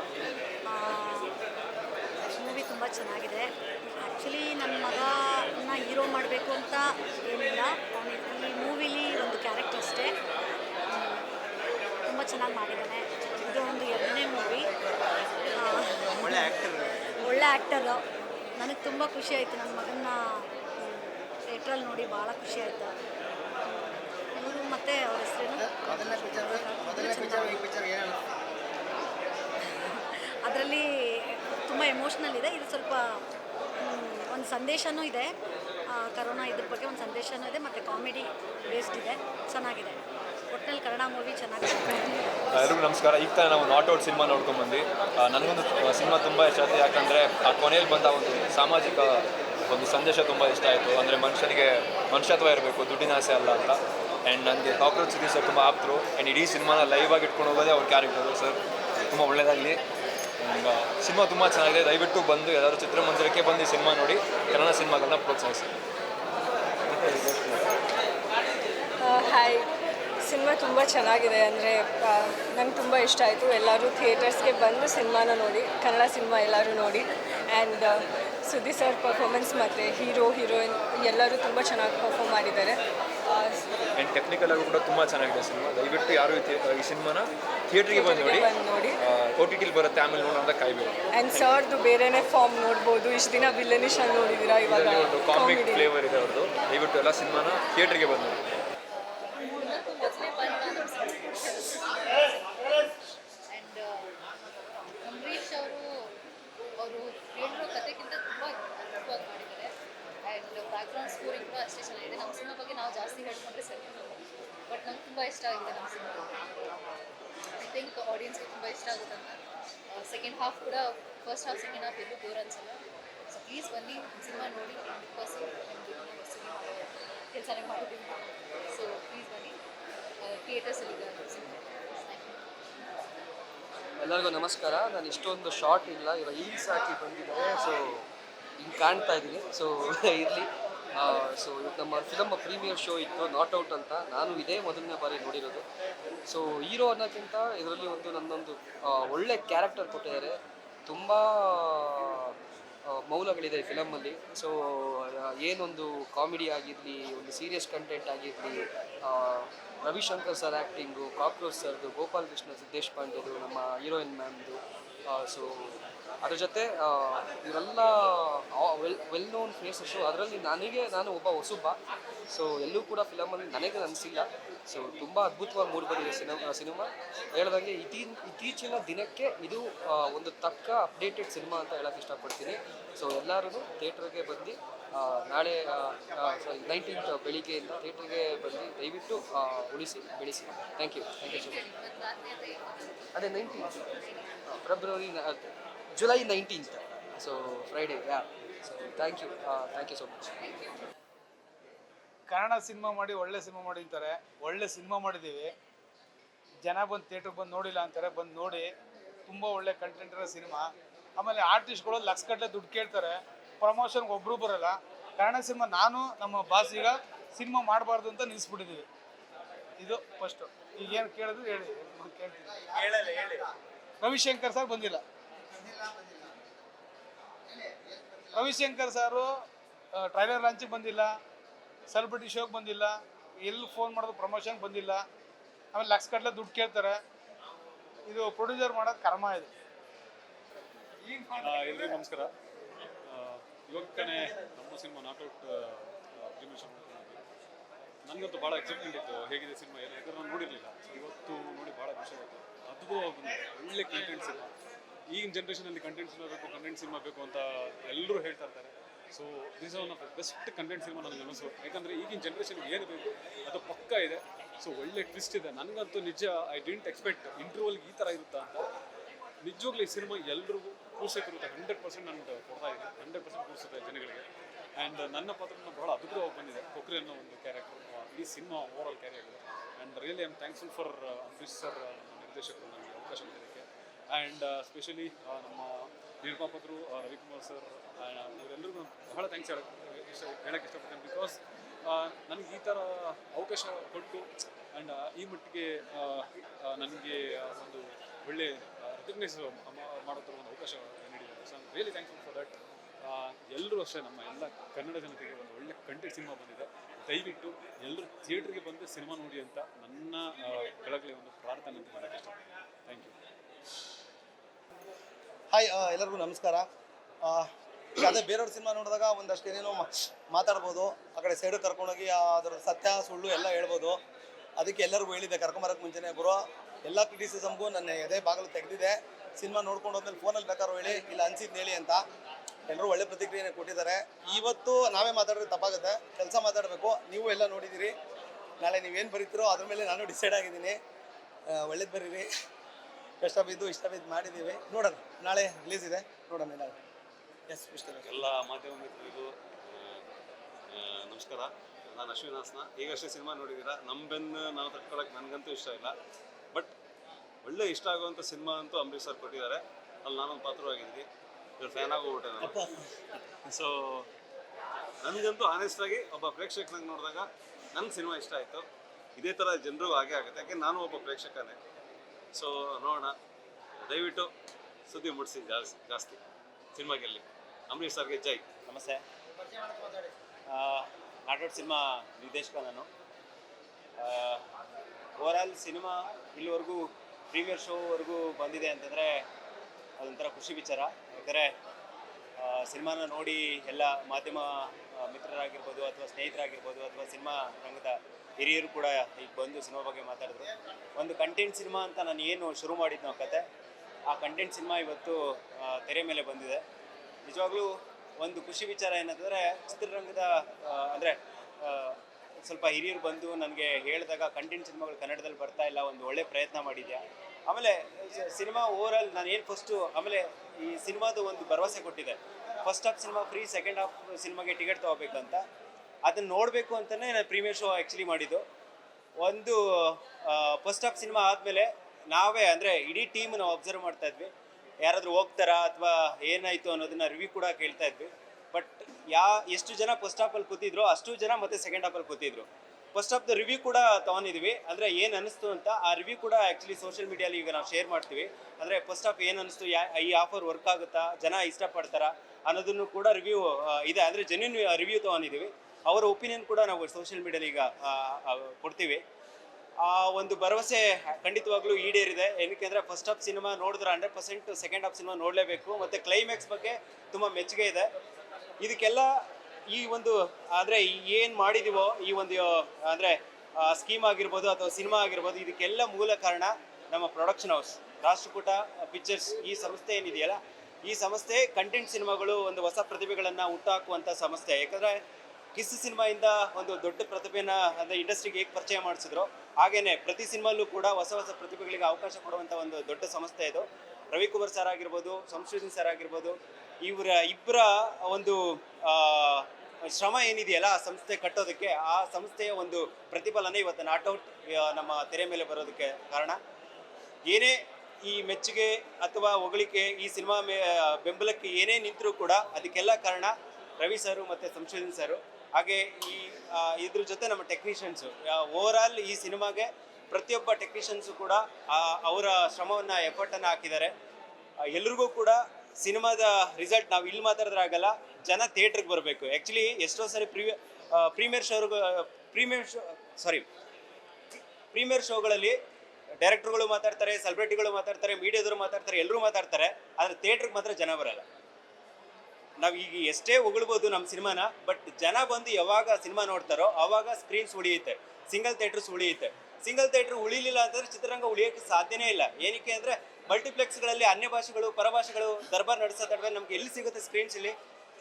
ಮೂವಿ ತುಂಬ ಚೆನ್ನಾಗಿದೆ. ಆ್ಯಕ್ಚುಲಿ ನನ್ನ ಮಗನ ಹೀರೋ ಮಾಡಬೇಕು ಅಂತ ಏನಿಲ್ಲ. ಅವನಿಗೆ ಈ ಮೂವಿಲಿ ಒಂದು ಕ್ಯಾರೆಕ್ಟರ್ ಅಷ್ಟೇ. ತುಂಬ ಚೆನ್ನಾಗಿ ಮಾಡಿದ್ದಾನೆ. ಇದು ಒಂದು ಎರಡನೇ ಮೂವಿ ಒಳ್ಳೆ ಆ್ಯಕ್ಟರು ನನಗೆ ತುಂಬ ಖುಷಿ ಆಯಿತು. ನನ್ನ ಮಗನ ಥಿಯೇಟ್ರಲ್ಲಿ ನೋಡಿ ಭಾಳ ಖುಷಿ ಆಯಿತು. ಇವರು ಮತ್ತೆ ಅವ್ರ ಹೆಸರೇನು? ಅದರಲ್ಲಿ ತುಂಬ ಎಮೋಷ್ನಲ್ ಇದೆ. ಇದು ಸ್ವಲ್ಪ ಒಂದು ಸಂದೇಶನೂ ಇದೆ. ಕರೋನಾ ಇದ್ರ ಬಗ್ಗೆ ಒಂದು ಸಂದೇಶನೂ ಇದೆ. ಮತ್ತು ಕಾಮಿಡಿ ಬೇಸ್ಡ್ ಇದೆ. ಚೆನ್ನಾಗಿದೆ. ಒಟ್ಟಿನಲ್ಲಿ ಕನ್ನಡ ಮೂವಿ ಚೆನ್ನಾಗಿ ಎಲ್ರಿಗೂ ನಮಸ್ಕಾರ. ಈಗ ತಾನೇ ನಾವು ನಾಟ್ ಔಟ್ ಸಿನಿಮಾ ನೋಡ್ಕೊಂಡ್ಬಂದು ನನಗೊಂದು ಸಿನಿಮಾ ತುಂಬ ಇಷ್ಟ ಆಯಿತು. ಯಾಕಂದರೆ ಆ ಕೊನೆಯಲ್ಲಿ ಬಂದ ಒಂದು ಸಾಮಾಜಿಕ ಒಂದು ಸಂದೇಶ ತುಂಬ ಇಷ್ಟ ಆಯಿತು. ಅಂದರೆ ಮನುಷ್ಯನಿಗೆ ಮನುಷ್ಯತ್ವ ಇರಬೇಕು ದುಡ್ಡಿನ ಆಸೆ ಅಲ್ಲ ಅಂತ. ಆ್ಯಂಡ್ ನನಗೆ ಕಾಕ್ರೋಚ್ ಸಿಟಿ ಸರ್ ತುಂಬ ಆಪ್ತರು. ಆ್ಯಂಡ್ ಇಡೀ ಸಿನಿಮಾನ ಲೈವ್ ಆಗಿ ಇಟ್ಕೊಂಡು ಹೋಗೋದೇ ಅವ್ರ ಕ್ಯಾರೆಕ್ಟರು ಸರ್ ತುಂಬ ಒಳ್ಳೆಯದಾಗಲಿ ಸಿನಿಮಾ ತುಂಬ ಚೆನ್ನಾಗಿದೆ. ದಯವಿಟ್ಟು ಬಂದು ಎಲ್ಲರೂ ಚಿತ್ರಮಂದಿರಕ್ಕೆ ಬಂದು ಈ ಸಿನಿಮಾ ನೋಡಿ ಕನ್ನಡ ಸಿನಿಮಾಗಳನ್ನ ಪ್ರೋತ್ಸಾಹಿಸಿ. ಹಾಯ್ ಸಿನಿಮಾ ತುಂಬ ಚೆನ್ನಾಗಿದೆ ಅಂದರೆ ನಂಗೆ ತುಂಬ ಇಷ್ಟ ಆಯಿತು. ಎಲ್ಲರೂ ಥಿಯೇಟರ್ಸ್ಗೆ ಬಂದು ಸಿನಿಮಾನ ನೋಡಿ ಕನ್ನಡ ಸಿನಿಮಾ ಎಲ್ಲರೂ ನೋಡಿ. ಆ್ಯಂಡ್ ಸುದ್ದಿ ಸರ್ ಪರ್ಫಾರ್ಮೆನ್ಸ್ ಮತ್ತು ಹೀರೋ ಹೀರೋಯಿನ್ ಎಲ್ಲರೂ ತುಂಬ ಚೆನ್ನಾಗಿ ಪರ್ಫಾರ್ಮ್ ಮಾಡಿದ್ದಾರೆ. ಆ್ಯಂಡ್ ಟೆಕ್ನಿಕಲ್ ಆಗಿ ಕೂಡ ತುಂಬ ಚೆನ್ನಾಗಿದೆ ಸಿನಿಮಾ. ದಯವಿಟ್ಟು ಯಾರು ಈ ಸಿನಿಮಾನ ಥಿಯೇಟ್ರಿಗೆ ಬಂದು ನೋಡಿ. ನೋಡಿ. ಓ ಟಿ ಟಿಲಿ ಬರುತ್ತೆ ಆಮೇಲೆ ನೋಡೋಣ ಅಂತ ಕಾಯ್ಬೇಕು. ಆ್ಯಂಡ್ ಸರ್ದು ಬೇರೆನೇ ಫಾರ್ಮ್ ನೋಡ್ಬೋದು. ಇಷ್ಟು ದಿನ ವಿಲ್ಲನಿಶ್ ಆಗಿ ನೋಡಿದ್ದೀರಾ ಇವಾಗ ಕಾಮಿಕ್ ಫ್ಲೇವರ್ ಇದೆ ಅವ್ರದ್ದು ದಯವಿಟ್ಟು ಎಲ್ಲ ಸಿನಿಮಾನ ಥಿಯೇಟ್ರಿಗೆ ಬಂದು ನೋಡಿ. ಆ್ಯಂಡ್ ಅಂಬರೀಷ್ ಅವರು ಅವರು ಹೇಳಿರೋ ಕಥೆಗಿಂತ ತುಂಬ ಅದ್ಭುತವಾಗಿ ಮಾಡಿದ್ದಾರೆ. ಆ್ಯಂಡ್ ಬ್ಯಾಕ್ಗ್ರೌಂಡ್ ಸ್ಕೋರಿಂಗ್ ಕೂಡ ಅಷ್ಟೇ ಚೆನ್ನಾಗಿದೆ. ನಮ್ಮ ಸಿನಿಮಾ ಬಗ್ಗೆ ನಾವು ಜಾಸ್ತಿ ಹೇಳ್ಕೊಂಡ್ರೆ ಸರಿ ಬಟ್ ನಂಗೆ ತುಂಬ ಇಷ್ಟ ಆಗಿದೆ ನಮ್ಮ ಸಿನಿಮಾ. ಐ ಥಿಂಕ್ ಆಡಿಯನ್ಸ್ಗೆ ತುಂಬ ಇಷ್ಟ ಆಗುತ್ತೆ ಅಂತ. ಸೆಕೆಂಡ್ ಹಾಫ್ ಕೂಡ ಫಸ್ಟ್ ಹಾಫ್ ಸೆಕೆಂಡ್ ಹಾಫ್ ಎಲ್ಲೂ ಬೋರ್ ಅನ್ಸಲ್ಲ. ಸೊ ಪ್ಲೀಸ್ ಬನ್ನಿ, ಸಿನಿಮಾ ನೋಡಿ ಹಂಡ್ರೆಡ್ ಪರ್ಸೆಂಟ್ ಕೆಲಸನೇ ಮಾಡಿದ್ದೀವಿ ಸೊ ಎಲ್ಲರಿಗೂ ನಮಸ್ಕಾರ. ನಾನು ಇಷ್ಟೊಂದು ಶಾರ್ಟ್ ಇಲ್ಲ, ಇವಾಗ ಈಲ್ಸ್ ಹಾಕಿ ಬಂದಿದ್ದಾರೆ. ಸೊ ಹಿಂಗೆ ಕಾಣ್ತಾ ಇದ್ದೀನಿ. ಸೊ ಇರಲಿ. ಸೊ ನಮ್ಮ ಫಿಲಮ್ ಪ್ರೀಮಿಯರ್ ಶೋ ಇತ್ತು ನಾಟ್ ಔಟ್ ಅಂತ. ನಾನು ಇದೇ ಮೊದಲನೇ ಬಾರಿ ನೋಡಿರೋದು. ಸೊ ಹೀರೋ ಅನ್ನೋಕ್ಕಿಂತ ಇದರಲ್ಲಿ ಒಂದು ನನ್ನೊಂದು ಒಳ್ಳೆ ಕ್ಯಾರೆಕ್ಟರ್ ಕೊಟ್ಟಿದ್ದಾರೆ. ತುಂಬ ಮೌಲ್ಯಗಳಿದೆ ಈ ಫಿಲಮಲ್ಲಿ ಸೊ ಏನೊಂದು ಕಾಮಿಡಿ ಆಗಿರಲಿ, ಒಂದು ಸೀರಿಯಸ್ ಕಂಟೆಂಟ್ ಆಗಿರಲಿ ರವಿಶಂಕರ್ ಸರ್ ಆ್ಯಕ್ಟಿಂಗು ಕಾಕ್ರೋಚ್ ಸರ್ದು ಗೋಪಾಲ್ ಕೃಷ್ಣ, ಸಿದ್ದೇಶ್ ಪಾಂಡೆದು, ನಮ್ಮ ಹೀರೋಯಿನ್ ಮ್ಯಾಮ್ದು ಸೊ ಅದ್ರ ಜೊತೆ ಇವೆಲ್ಲ ವೆಲ್ ವೆಲ್ ನೋನ್ ಪ್ಲೇಸಸ್ಸು ಅದರಲ್ಲಿ ನನಗೆ, ನಾನು ಒಬ್ಬ ಹೊಸಬ ಸೊ ಎಲ್ಲೂ ಕೂಡ ಫಿಲಮಲ್ಲಿ ನನಗೆ ಅನಿಸಿಲ್ಲ. ಸೊ ತುಂಬ ಅದ್ಭುತವಾಗಿ ಮೂಡಿ ಬಂದಿದೆ ಸಿನಿಮಾ ಸಿನಿಮಾ. ಹೇಳ್ದಂಗೆ ಇತೀ ಇತ್ತೀಚಿನ ದಿನಕ್ಕೆ ಇದು ಒಂದು ತಕ್ಕ ಅಪ್ಡೇಟೆಡ್ ಸಿನಿಮಾ ಅಂತ ಹೇಳಕ್ಕೆ ಇಷ್ಟಪಡ್ತೀನಿ. ಸೊ ಎಲ್ಲರೂ ಥಿಯೇಟ್ರಿಗೆ ಬಂದು ನಾಳೆ ಸಾರಿ ನೈನ್ಟೀನ್ತ್ ಬೆಳಿಗ್ಗೆ ಥಿಯೇಟ್ರಿಗೆ ಬಂದು ದಯವಿಟ್ಟು ಉಳಿಸಿ, ಬೆಳೆಸಿ. Thank you thank you so much ಅದೇ nineteenth February July nineteenth so Friday yeah so thank you thank you so much Kannada cinema ಮಾಡಿ, ಒಳ್ಳೆ ಸಿನಿಮಾ ಮಾಡಿ ಅಂತಾರೆ. ಒಳ್ಳೆ ಸಿನಿಮಾ ಮಾಡಿದ್ದೀವಿ. ಜನ ಬಂದು ಥಿಯೇಟ್ರಿಗೆ ಬಂದು ನೋಡಿಲ್ಲ ಅಂತಾರೆ. ಬಂದು ನೋಡಿ. ತುಂಬ ಒಳ್ಳೆ ಕಂಟೆಂಟ್ ಇರೋ ಸಿನಿಮಾ ಆಮೇಲೆ ಆರ್ಟಿಸ್ಟ್ಗಳು ಲಕ್ಷಗಟ್ಟಲೆ ದುಡ್ಡು ಕೇಳ್ತಾರೆ. ಪ್ರಮೋಷನ್ಗೆ ಒಬ್ಬರು ಬರಲ್ಲ. ಕನ್ನಡ ಸಿನಿಮಾ ನಾನು ನಮ್ಮ ಬಾಸ್ ಈಗ ಸಿನಿಮಾ ಮಾಡಬಾರ್ದು ಅಂತ ನಿಲ್ಲಿಸ್ಬಿಟ್ಟಿದ್ದೀವಿ ಇದು ಫಸ್ಟು ಈಗೇನು ಕೇಳಿದ್ರು ಹೇಳಿ ಕೇಳ್ತೀನಿ ರವಿಶಂಕರ್ ಸರ್ ಬಂದಿಲ್ಲ. ರವಿಶಂಕರ್ ಸಾರು ಟ್ರೈಲರ್ ಲಾಂಚಿಗೆ ಬಂದಿಲ್ಲ. ಸೆಲೆಬ್ರಿಟಿ ಶೋಗೆ ಬಂದಿಲ್ಲ. ಎಲ್ಲಿ ಫೋನ್ ಮಾಡೋದು ಪ್ರಮೋಷನ್ಗೆ ಬಂದಿಲ್ಲ. ಆಮೇಲೆ ಲಕ್ಷ ಕಟ್ಲೆ ದುಡ್ಡು ಕೇಳ್ತಾರೆ. ಇದು ಪ್ರೊಡ್ಯೂಸರ್ ಮಾಡೋದು ಕರ್ಮ ಇದು. ಎಲ್ರಿಗೂ ನಮಸ್ಕಾರ. ಆ, ಇವಾಗ ತಾನೇ ನಮ್ಮ ಸಿನಿಮಾ ಪ್ರೀಮಿಯರ್ ಶೋ ನನಗಂತೂ ಭಾಳ ಎಕ್ಸೈಟ್ಮೆಂಟ್ ಇತ್ತು. ಹೇಗಿದೆ ಸಿನಿಮಾ ಏನು ಯಾಕಂದ್ರೆ ನಾನು ನೋಡಿರಲಿಲ್ಲ. ಇವತ್ತು ನೋಡಿ ಭಾಳ ಖುಷಿ ಆಯಿತು ಅದು ಒಳ್ಳೆ ಕಂಟೆಂಟ್ಸ್ ಇಲ್ಲ ಈಗಿನ ಜನ್ರೇಷನಲ್ಲಿ ಕಂಟೆಂಟ್ ಸಿನಿಮಾ ಬೇಕು ಕಂಟೆಂಟ್ ಸಿನಿಮಾ ಬೇಕು ಅಂತ ಎಲ್ಲರೂ ಹೇಳ್ತಾ ಇರ್ತಾರೆ. So this one of the best content cinema ನನಗೆ ಅನಿಸು ಯಾಕಂದರೆ ಈಗಿನ ಜನ್ರೇಷನ್ಗೆ ಏನು ಬೇಕು ಅದು ಪಕ್ಕ ಇದೆ. ಸೊ ಒಳ್ಳೆ ಟ್ವಿಸ್ಟ್ ಇದೆ. ನನಗಂತೂ ನಿಜ ಐ ಡಿಂಟ್ ಎಕ್ಸ್ಪೆಕ್ಟ್ ಇಂಟರ್ವಲ್ಗೆ ಈ ಥರ ಇರುತ್ತಾ ಅಂತ. ನಿಜವಾಗ್ಲೂ ಈ ಸಿನಿಮಾ ಎಲ್ರಿಗೂ ಕೂರ್ಸೋಕಿರುತ್ತೆ ಹಂಡ್ರೆಡ್ ಪರ್ಸೆಂಟ್ ನನಗೆ ಕೊಡ್ತಾ ಇದೆ ಹಂಡ್ರೆಡ್ ಪರ್ಸೆಂಟ್ ಕೂರಿಸುತ್ತೆ ಜನಗಳಿಗೆ. ಆ್ಯಂಡ್ ನನ್ನ ಪಾತ್ರನ ಬಹಳ ಅದ್ಭುತವಾಗಿ ಬಂದಿದೆ. ಕೊಕ್ರಿ ಅನ್ನೋ ಒಂದು ಕ್ಯಾರೆಕ್ಟರ್ ಈ cinema over all carry and really I am thankful for Ambareesh sir ನಿರ್ದೇಶಕರು ನನಗೆ ಅವಕಾಶ ಕೊಟ್ಟಿದ್ದಕ್ಕೆ ಆ್ಯಂಡ್ ಸ್ಪೆಷಲಿ ನಮ್ಮ ನಿರ್ಮಾಪಕರು ರವಿಕುಮಾರ್ ಸರ್ ಇವರೆಲ್ಲರಿಗೂ ಬಹಳ ಥ್ಯಾಂಕ್ಸ್ ಹೇಳಕ್ಕೆ ಇಷ್ಟ ಹೇಳಕ್ಕೆ ಇಷ್ಟಪಡ್ತೇನೆ. ಬಿಕಾಸ್ ನನಗೆ ಈ ಥರ ಅವಕಾಶ ಕೊಟ್ಟು ಆ್ಯಂಡ್ ಈ ಮಟ್ಟಿಗೆ ನನಗೆ ಒಂದು ಒಳ್ಳೆ ರೆಕಗ್ನೈಸ್ ಮಾಡೋದ್ರ ಒಂದು ಅವಕಾಶ ನೀಡಿದ್ದಾರೆ. So really thankful for that ಎಲ್ಲರೂ ಅಷ್ಟೇ ನಮ್ಮ ಎಲ್ಲ ಕನ್ನಡ ಜನತೆಗೆ ಒಂದು ಒಳ್ಳೆ ಕಂಟೆಂಟ್ ಸಿನಿಮಾ ಬಂದಿದೆ. ದಯವಿಟ್ಟು ಎಲ್ಲರೂ ಥಿಯೇಟ್ರಿಗೆ ಬಂದು ಸಿನಿಮಾ ನೋಡಿ ಅಂತ ನನ್ನ ಕೆಳಗಡೆ ಒಂದು ಪ್ರಾರ್ಥನೆ ಅಂತ ಮಾಡೋಕ್ಕೆ ಥ್ಯಾಂಕ್ ಯು ಹಾಯ್ ಎಲ್ಲರಿಗೂ ನಮಸ್ಕಾರ. ಅದೇ ಬೇರೆಯವ್ರ ಸಿನಿಮಾ ನೋಡಿದಾಗ ಒಂದಷ್ಟು ಏನೇನೋ ಮಾತಾಡ್ಬೋದು. ಆ ಕಡೆ ಸೈಡ್ ಕರ್ಕೊಂಡೋಗಿ ಅದರ ಸತ್ಯ, ಸುಳ್ಳು ಎಲ್ಲ ಹೇಳ್ಬೋದು. ಅದಕ್ಕೆ ಎಲ್ಲರಿಗೂ ಹೇಳಿದ್ದೆ ಕರ್ಕೊಂಬರಕ್ಕೆ ಮುಂಚೆನೇ ಬರೋ ಎಲ್ಲ ಕ್ರಿಟಿಸಿಸಮ್ಗೂ ನನ್ನ ಎದೆ ಬಾಗಿಲು ತೆಗೆದಿದೆ. ಸಿನಿಮಾ ನೋಡ್ಕೊಂಡು ಹೋದ್ಮೇಲೆ ಫೋನಲ್ಲಿ ಬೇಕಾದ್ರು ಹೇಳಿ, ಇಲ್ಲ ಅನ್ಸಿದ್ನ ಹೇಳಿ ಅಂತ ಎಲ್ಲರೂ ಒಳ್ಳೆ ಪ್ರತಿಕ್ರಿಯೆ ಕೊಟ್ಟಿದ್ದಾರೆ. ಇವತ್ತು ನಾವೇ ಮಾತಾಡಿದ್ರೆ ತಪ್ಪಾಗುತ್ತೆ. ಕೆಲಸ ಮಾತಾಡಬೇಕು. ನೀವು ಎಲ್ಲ ನೋಡಿದ್ದೀರಿ. ನಾಳೆ ನೀವೇನು ಬರೀತೀರೋ ಅದ್ರ ಮೇಲೆ ನಾನು ಡಿಸೈಡ್ ಆಗಿದ್ದೀನಿ. ಒಳ್ಳೇದು ಬರೀರಿ. ಕಷ್ಟ ಬಿದ್ದು ಇಷ್ಟ ಬಿದ್ದು ಮಾಡಿದ್ದೀವಿ. ನೋಡೋಣ. ನಾಳೆ ರಿಲೀಸ್ ಇದೆ. ನೋಡೋಣ ಎಸ್ ಇಷ್ಟ ಎಲ್ಲ ಮಾಧ್ಯಮ ಮಿತ್ರರಿಗೂ ನಮಸ್ಕಾರ. ನಾನು ಅಶ್ವಿನಾಸ್ನ ಈಗಷ್ಟೇ ಸಿನಿಮಾ ನೋಡಿದ್ದೀರಾ? ನಮ್ಮ ಬೆನ್ನು ನಾವು ತಟ್ಕೊಳಕ್ಕೆ ನನಗಂತೂ ಇಷ್ಟ ಇಲ್ಲ. ಒಳ್ಳೆ ಇಷ್ಟ ಆಗುವಂಥ ಸಿನಿಮಾ ಅಂತೂ ಅಂಬರೀಶ್ ಸರ್ ಕೊಟ್ಟಿದ್ದಾರೆ. ಅಲ್ಲಿ ನಾನೊಂದು ಪಾತ್ರವಾಗಿದ್ದೀನಿ. ಇವ್ರ ಫ್ಯಾನ್ ಆಗೋಗ್ಬಿಟ್ಟೆ ನಾನು. ಸೊ ನನಗಂತೂ ಆನೆಸ್ಟಾಗಿ ಒಬ್ಬ ಪ್ರೇಕ್ಷಕನಾಗಿ ನೋಡಿದಾಗ ನನ್ನ ಸಿನಿಮಾ ಇಷ್ಟ ಆಯಿತು. ಇದೇ ಥರ ಜನರಿಗೂ ಹಾಗೆ ಆಗುತ್ತೆ. ಯಾಕೆ ನಾನು ಒಬ್ಬ ಪ್ರೇಕ್ಷಕನೇ. ಸೊ ನೋಡೋಣ. ದಯವಿಟ್ಟು ಸುದ್ದಿ ಮುಡಿಸಿ ಜಾಸ್ತಿ ಜಾಸ್ತಿ. ಸಿನಿಮಾ ಗೆಲ್ಲಿ. ಅಂಬರೀಶ್ ಸರ್ಗೆ ಜೈ. ನಮಸ್ತೆ. ನಾಟೋಡ್ ಸಿನಿಮಾ ನಿರ್ದೇಶಕ ನಾನು. ಓವರಾಲ್ ಸಿನಿಮಾ ಇಲ್ಲಿವರೆಗೂ ಪ್ರೀಮಿಯರ್ ಶೋವರೆಗೂ ಬಂದಿದೆ ಅಂತಂದರೆ ಅದೊಂಥರ ಖುಷಿ ವಿಚಾರ. ಯಾಕಂದರೆ ಸಿನಿಮಾನ ನೋಡಿ ಎಲ್ಲ ಮಾಧ್ಯಮ ಮಿತ್ರರಾಗಿರ್ಬೋದು ಅಥವಾ ಸ್ನೇಹಿತರಾಗಿರ್ಬೋದು ಅಥವಾ ಸಿನಿಮಾ ರಂಗದ ಹಿರಿಯರು ಕೂಡ ಈಗ ಬಂದು ಸಿನಿಮಾ ಬಗ್ಗೆ ಮಾತಾಡಿದ್ರು. ಒಂದು ಕಂಟೆಂಟ್ ಸಿನಿಮಾ ಅಂತ ನಾನು ಏನು ಶುರು ಮಾಡಿದ್ನೋ ಕತೆ, ಆ ಕಂಟೆಂಟ್ ಸಿನಿಮಾ ಇವತ್ತು ತೆರೆ ಮೇಲೆ ಬಂದಿದೆ. ನಿಜವಾಗ್ಲೂ ಒಂದು ಖುಷಿ ವಿಚಾರ ಏನಂತಂದರೆ, ಚಿತ್ರರಂಗದ ಅಂದರೆ ಸ್ವಲ್ಪ ಹಿರಿಯರು ಬಂದು ನನಗೆ ಹೇಳಿದಾಗ ಕಂಟೆಂಟ್ ಸಿನಿಮಾಗಳು ಕನ್ನಡದಲ್ಲಿ ಬರ್ತಾ ಇಲ್ಲ, ಒಂದು ಒಳ್ಳೆ ಪ್ರಯತ್ನ ಮಾಡಿದ್ಯಾ? ಆಮೇಲೆ ಸಿನಿಮಾ ಓವರಾಲ್ ನಾನು ಏನು ಫಸ್ಟು ಆಮೇಲೆ ಈ ಸಿನಿಮಾದ ಒಂದು ಭರವಸೆ ಕೊಟ್ಟಿದೆ. First half cinema free second half ಸಿನಿಮಾಗೆ ಟಿಕೆಟ್ ತೊಗೋಬೇಕಂತ. ಅದನ್ನು ನೋಡಬೇಕು ಅಂತಲೇ ನಾನು ಪ್ರೀಮಿಯರ್ ಶೋ ಆ್ಯಕ್ಚುಲಿ ಮಾಡಿದ್ದು. ಒಂದು ಫಸ್ಟ್ ಹಾಫ್ ಸಿನಿಮಾ ಆದಮೇಲೆ ನಾವೇ, ಅಂದರೆ ಇಡೀ ಟೀಮ್ ನಾವು ಅಬ್ಸರ್ವ್ ಮಾಡ್ತಾ ಇದ್ವಿ. ಯಾರಾದರೂ ಹೋಗ್ತಾರಾ ಅಥವಾ ಏನಾಯಿತು ಅನ್ನೋದನ್ನ ರಿವ್ಯೂ ಕೂಡ ಕೇಳ್ತಾ ಇದ್ವಿ. ಬಟ್ ಯಾ, ಎಷ್ಟು ಜನ ಫಸ್ಟ್ ಹಾಫಲ್ಲಿ ಕೂತಿದ್ರು ಅಷ್ಟು ಜನ ಮತ್ತೆ ಸೆಕೆಂಡ್ ಹಾಫಲ್ಲಿ ಕೂತಿದ್ರು. ಫಸ್ಟ್ ದ ರಿವ್ಯೂ ಕೂಡ ತಗೊಂಡಿದ್ವಿ. ಅಂದರೆ ಏನು ಅನಿಸ್ತು ಅಂತ ಆ ರಿವ್ಯೂ ಕೂಡ ಆ್ಯಕ್ಚುಲಿ ಸೋಷಿಯಲ್ ಮೀಡಿಯಲ್ಲಿ ಈಗ ನಾವು ಶೇರ್ ಮಾಡ್ತೀವಿ. ಅಂದರೆ ಫಸ್ಟ್ ಹಾಫ್ ಏನು ಅನಿಸ್ತು, ಯಾ, ಈ ಆಫರ್ ವರ್ಕ್ ಆಗುತ್ತಾ, ಜನ ಇಷ್ಟಪಡ್ತಾರಾ ಅನ್ನೋದನ್ನು ಕೂಡ ರಿವ್ಯೂ ಇದೆ. ಅಂದರೆ ಜೆನ್ಯೂನ್ ರಿವ್ಯೂ ತೊಗೊಂಡಿದ್ದೀವಿ. ಅವರ ಒಪಿನಿಯನ್ ಕೂಡ ನಾವು ಸೋಷಿಯಲ್ ಮೀಡಿಯಲ್ಲಿ ಈಗ ಕೊಡ್ತೀವಿ. ಆ ಒಂದು ಭರವಸೆ ಖಂಡಿತವಾಗ್ಲೂ ಈಡೇರಿದೆ. ಏನಕ್ಕೆ ಅಂದರೆ ಫಸ್ಟ್ ಹಾಫ್ ಸಿನಿಮಾ ನೋಡಿದ್ರೆ hundred percent second half cinema ನೋಡಲೇಬೇಕು. ಮತ್ತು ಕ್ಲೈಮ್ಯಾಕ್ಸ್ ಬಗ್ಗೆ ತುಂಬ ಮೆಚ್ಚುಗೆ ಇದೆ. ಇದಕ್ಕೆಲ್ಲ ಈ ಒಂದು, ಅಂದರೆ ಏನು ಮಾಡಿದೀವೋ ಈ ಒಂದು, ಅಂದರೆ ಸ್ಕೀಮ್ ಆಗಿರ್ಬೋದು ಅಥವಾ ಸಿನಿಮಾ ಆಗಿರ್ಬೋದು, ಇದಕ್ಕೆಲ್ಲ ಮೂಲ ಕಾರಣ ನಮ್ಮ ಪ್ರೊಡಕ್ಷನ್ ಹೌಸ್ ರಾಷ್ಟ್ರಕೂಟ ಪಿಕ್ಚರ್ಸ್ ಈ ಸಂಸ್ಥೆ ಏನಿದೆಯಲ್ಲ, ಈ ಸಂಸ್ಥೆ ಕಂಟೆಂಟ್ ಸಿನಿಮಾಗಳು ಒಂದು ಹೊಸ ಪ್ರತಿಭೆಗಳನ್ನು ಹುಟ್ಟಾಕುವಂಥ ಸಂಸ್ಥೆ. ಯಾಕಂದರೆ ಕಿಸ್ ಸಿನಿಮಾಯಿಂದ ಒಂದು ದೊಡ್ಡ ಪ್ರತಿಭೆನ, ಅಂದರೆ ಇಂಡಸ್ಟ್ರಿಗೆ ಹೇಗೆ ಪರಿಚಯ ಮಾಡಿಸಿದ್ರು ಹಾಗೇನೆ ಪ್ರತಿ ಸಿನಿಮಾಲ್ಲೂ ಕೂಡ ಹೊಸ ಹೊಸ ಪ್ರತಿಭೆಗಳಿಗೆ ಅವಕಾಶ ಕೊಡುವಂಥ ಒಂದು ದೊಡ್ಡ ಸಂಸ್ಥೆ ಇದು. ರವಿಕುಮಾರ್ ಸರ್ ಆಗಿರ್ಬೋದು, ಸಂಶೋಧನ್ ಸರ್ ಆಗಿರ್ಬೋದು ಇವರ ಇಬ್ಬರ ಒಂದು ಶ್ರಮ ಏನಿದೆಯಲ್ಲ ಆ ಸಂಸ್ಥೆ ಕಟ್ಟೋದಕ್ಕೆ, ಆ ಸಂಸ್ಥೆಯ ಒಂದು ಪ್ರತಿಫಲನೇ ಇವತ್ತು ನಾಟ್ಔಟ್ ನಮ್ಮ ತೆರೆ ಮೇಲೆ ಬರೋದಕ್ಕೆ ಕಾರಣ. ಏನೇ ಈ ಮೆಚ್ಚುಗೆ ಅಥವಾ ಹೊಗಳಿಕೆ, ಈ ಸಿನಿಮಾ ಬೆಂಬಲಕ್ಕೆ ಏನೇ ನಿಂತರೂ ಕೂಡ ಅದಕ್ಕೆಲ್ಲ ಕಾರಣ ರವಿ ಸರು ಮತ್ತು ಸಂಶೋಧನ್ ಸರು. ಹಾಗೆ ಈ ಇದ್ರ ಜೊತೆ ನಮ್ಮ ಟೆಕ್ನಿಷಿಯನ್ಸು ಓವರ್ ಆಲ್ ಈ ಸಿನಿಮಾಗೆ ಪ್ರತಿಯೊಬ್ಬ ಟೆಕ್ನಿಷಿಯನ್ಸು ಕೂಡ ಅವರ ಶ್ರಮವನ್ನು, ಎಫರ್ಟನ್ನು ಹಾಕಿದ್ದಾರೆ. ಎಲ್ರಿಗೂ ಕೂಡ ಸಿನಿಮಾದ ರಿಸಲ್ಟ್ ನಾವು ಇಲ್ಲಿ ಮಾತಾಡಿದ್ರೆ ಆಗಲ್ಲ, ಜನ ಥಿಯೇಟ್ರಿಗೆ ಬರಬೇಕು. ಆ್ಯಕ್ಚುಲಿ ಎಷ್ಟೋ ಸಾರಿ ಪ್ರೀ ಪ್ರೀಮಿಯರ್ ಶೋರ್ಗೂ ಪ್ರೀಮಿಯರ್ ಶೋ ಸಾರಿ ಪ್ರೀಮಿಯರ್ ಶೋಗಳಲ್ಲಿ ಡೈರೆಕ್ಟರ್ಗಳು ಮಾತಾಡ್ತಾರೆ ಸೆಲೆಬ್ರಿಟಿಗಳು ಮಾತಾಡ್ತಾರೆ ಮೀಡಿಯಾದವರು ಮಾತಾಡ್ತಾರೆ ಎಲ್ಲರೂ ಮಾತಾಡ್ತಾರೆ, ಆದರೆ ಥಿಯೇಟ್ರಿಗೆ ಮಾತ್ರ ಜನ ಬರಲ್ಲ. ನಾವು ಈಗ ಎಷ್ಟೇ ಹೊಗಳ್ಬೋದು ನಮ್ಮ ಸಿನಿಮಾನ ಬಟ್ ಜನ ಬಂದು ಯಾವಾಗ ಸಿನಿಮಾ ನೋಡ್ತಾರೋ ಆವಾಗ ಸ್ಕ್ರೀನ್ಸ್ ಉಳಿಯುತ್ತೆ ಸಿಂಗಲ್ ಥಿಯೇಟರ್ಸ್ ಉಳಿಯುತ್ತೆ. ಸಿಂಗಲ್ ಥಿಯೇಟರ್ ಉಳಿಲಿಲ್ಲ ಅಂತಂದ್ರೆ ಚಿತ್ರರಂಗ ಉಳಿಯೋಕ್ಕೆ ಸಾಧ್ಯನೇ ಇಲ್ಲ. ಏನಕ್ಕೆ ಅಂದರೆ ಮಲ್ಟಿಪ್ಲೆಕ್ಸ್ಗಳಲ್ಲಿ ಅನ್ಯ ಭಾಷೆಗಳು, ಪರಭಾಷೆಗಳು, ದರ್ಬಾರ್ ನಡೆಸೋ ತಡವೆ ನಮ್ಗೆ ಎಲ್ಲಿ ಸಿಗುತ್ತೆ ಸ್ಕ್ರೀನ್ಸ್ ಇಲ್ಲಿ?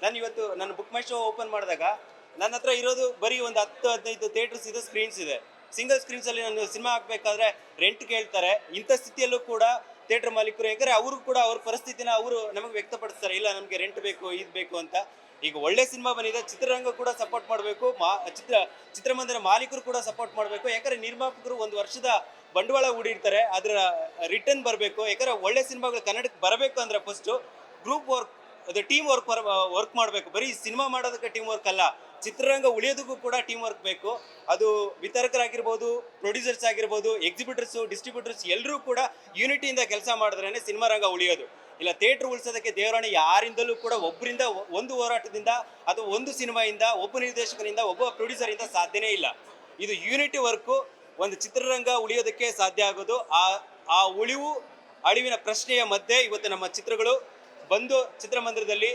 ನಾನು ಇವತ್ತು ನನ್ನ ಬುಕ್ ಮೈ ಶೋ ಓಪನ್ ಮಾಡಿದಾಗ ನನ್ನ ಹತ್ರ ಇರೋದು ಬರೀ ಒಂದು ಹತ್ತು, ಹದಿನೈದು ಥಿಯೇಟರ್ಸ್ ಇದೆ ಸ್ಕ್ರೀನ್ಸ್ ಇದೆ. ಸಿಂಗಲ್ ಸ್ಕ್ರೀನ್ಸಲ್ಲಿ ನಾನು ಸಿನಿಮಾ ಹಾಕ್ಬೇಕಾದ್ರೆ ರೆಂಟ್ ಕೇಳ್ತಾರೆ. ಇಂಥ ಸ್ಥಿತಿಯಲ್ಲೂ ಕೂಡ ಥಿಯೇಟರ್ ಮಾಲೀಕರು ಯಾಕಂದ್ರೆ ಅವರು ಕೂಡ ಅವ್ರ ಪರಿಸ್ಥಿತಿನ ಅವರು ನಮಗೆ ವ್ಯಕ್ತಪಡಿಸ್ತಾರೆ. ಇಲ್ಲ, ನಮಗೆ ರೆಂಟ್ ಬೇಕು, ಇದು ಬೇಕು ಅಂತ. ಈಗ ಒಳ್ಳೆ ಸಿನಿಮಾ ಬಂದಿದೆ, ಚಿತ್ರರಂಗ ಕೂಡ ಸಪೋರ್ಟ್ ಮಾಡಬೇಕು. ಮಾ, ಚಿತ್ರ, ಚಿತ್ರಮಂದಿರ ಮಾಲೀಕರು ಕೂಡ ಸಪೋರ್ಟ್ ಮಾಡಬೇಕು. ಯಾಕಂದ್ರೆ ನಿರ್ಮಾಪಕರು ಒಂದು ವರ್ಷದ ಬಂಡವಾಳ ಹೂಡಿರ್ತಾರೆ, ಅದರ ರಿಟರ್ನ್ ಬರಬೇಕು. ಯಾಕಂದ್ರೆ ಒಳ್ಳೆ ಸಿನಿಮಾಗಳು ಕನ್ನಡಕ್ಕೆ ಬರಬೇಕು ಅಂದ್ರೆ ಫಸ್ಟು ಗ್ರೂಪ್ ವರ್ಕ್ ಅದು ಟೀಮ್ ವರ್ಕ್ ವರ್ಕ್ ಮಾಡಬೇಕು. ಬರೀ ಸಿನಿಮಾ ಮಾಡೋದಕ್ಕೆ ಟೀಮ್ ವರ್ಕ್ ಅಲ್ಲ, ಚಿತ್ರರಂಗ ಉಳಿಯೋದಕ್ಕೂ ಕೂಡ ಟೀಮ್ ವರ್ಕ್ ಬೇಕು. ಅದು ವಿತರಕರಾಗಿರ್ಬೋದು ಪ್ರೊಡ್ಯೂಸರ್ಸ್ ಆಗಿರ್ಬೋದು ಎಕ್ಸಿಬಿಟರ್ಸು ಡಿಸ್ಟ್ರಿಬ್ಯೂಟರ್ಸ್ ಎಲ್ಲರೂ ಕೂಡ ಯೂನಿಟಿಯಿಂದ ಕೆಲಸ ಮಾಡಿದ್ರೇ ಸಿನಿಮಾ ರಂಗ ಉಳಿಯೋದು. ಇಲ್ಲ ಥಿಯೇಟ್ರ್ ಉಳಿಸೋದಕ್ಕೆ ದೇವರಾಣಿ ಯಾರಿಂದಲೂ ಕೂಡ ಒಬ್ಬರಿಂದ ಒಂದು ಹೋರಾಟದಿಂದ ಅಥವಾ ಒಂದು ಸಿನಿಮಾಯಿಂದ, ಒಬ್ಬ ನಿರ್ದೇಶಕರಿಂದ ಒಬ್ಬ ಪ್ರೊಡ್ಯೂಸರಿಂದ ಸಾಧ್ಯನೇ ಇಲ್ಲ. ಇದು ಯೂನಿಟಿ ವರ್ಕು ಒಂದು ಚಿತ್ರರಂಗ ಉಳಿಯೋದಕ್ಕೆ ಸಾಧ್ಯ ಆಗೋದು. ಆ ಆ ಉಳಿವು ಅಳಿವಿನ ಪ್ರಶ್ನೆಯ ಮಧ್ಯೆ ಇವತ್ತು ನಮ್ಮ ಚಿತ್ರಗಳು ಬಂದು ಚಿತ್ರಮಂದಿರದಲ್ಲಿ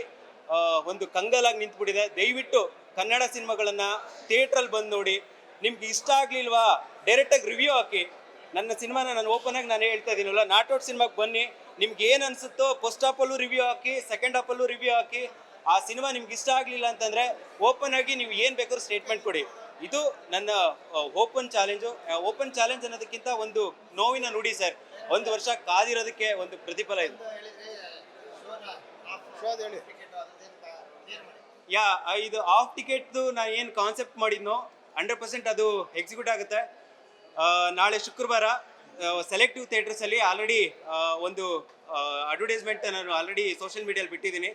ಒಂದು ಕಂಗಲಾಗಿ ನಿಂತುಬಿಟ್ಟಿದೆ. ದಯವಿಟ್ಟು ಕನ್ನಡ ಸಿನಿಮಾಗಳನ್ನು ಥಿಯೇಟ್ರಲ್ಲಿ ಬಂದು ನೋಡಿ. ನಿಮ್ಗೆ ಇಷ್ಟ ಆಗಲಿಲ್ವಾ? ಡೈರೆಕ್ಟಾಗಿ ರಿವ್ಯೂ ಹಾಕಿ. ನನ್ನ ಸಿನಿಮಾನ ನಾನು ಓಪನ್ ಆಗಿ ನಾನು ಹೇಳ್ತಾ ಇದ್ದೀನಲ್ಲ ಔಟ್ ಸಿನಿಮಾಗೆ ಬನ್ನಿ. ನಿಮ್ಗೆ ಏನು ಅನಿಸುತ್ತೋ ಫಸ್ಟ್ ಹಾಫಲ್ಲೂ ರಿವ್ಯೂ ಹಾಕಿ ಸೆಕೆಂಡ್ ಹಾಫಲ್ಲೂ ರಿವ್ಯೂ ಹಾಕಿ. ಆ ಸಿನಿಮಾ ನಿಮ್ಗೆ ಇಷ್ಟ ಆಗಲಿಲ್ಲ ಅಂತಂದರೆ ಓಪನ್ ಆಗಿ ನೀವು ಏನು ಬೇಕಾದ್ರೂ ಸ್ಟೇಟ್ಮೆಂಟ್ ಕೊಡಿ. ಇದು ನನ್ನ ಓಪನ್ ಚಾಲೆಂಜು ಓಪನ್ ಚಾಲೆಂಜ್ ಅನ್ನೋದಕ್ಕಿಂತ ಒಂದು ನೋವಿನ ನುಡಿ ಸರ್. ಒಂದು ವರ್ಷ ಕಾದಿರೋದಕ್ಕೆ ಒಂದು ಪ್ರತಿಫಲ ಇದು. ಯಾ ಇದು ಆಫ್ ಟಿಕೆಟ್ದು ನಾನು ಏನು ಕಾನ್ಸೆಪ್ಟ್ ಮಾಡಿದ್ನೋ ಹಂಡ್ರೆಡ್ ಪರ್ಸೆಂಟ್ ಅದು ಎಕ್ಸಿಕ್ಯೂಟ್ ಆಗುತ್ತೆ. ನಾಳೆ ಶುಕ್ರವಾರ ಸೆಲೆಕ್ಟಿವ್ ಥಿಯೇಟರ್ಸಲ್ಲಿ ಆಲ್ರೆಡಿ ಒಂದು ಅಡ್ವರ್ಟೈಸ್ಮೆಂಟ್ ನಾನು ಆಲ್ರೆಡಿ ಸೋಷಿಯಲ್ ಮೀಡಿಯಲ್ಲಿ ಬಿಟ್ಟಿದ್ದೀನಿ.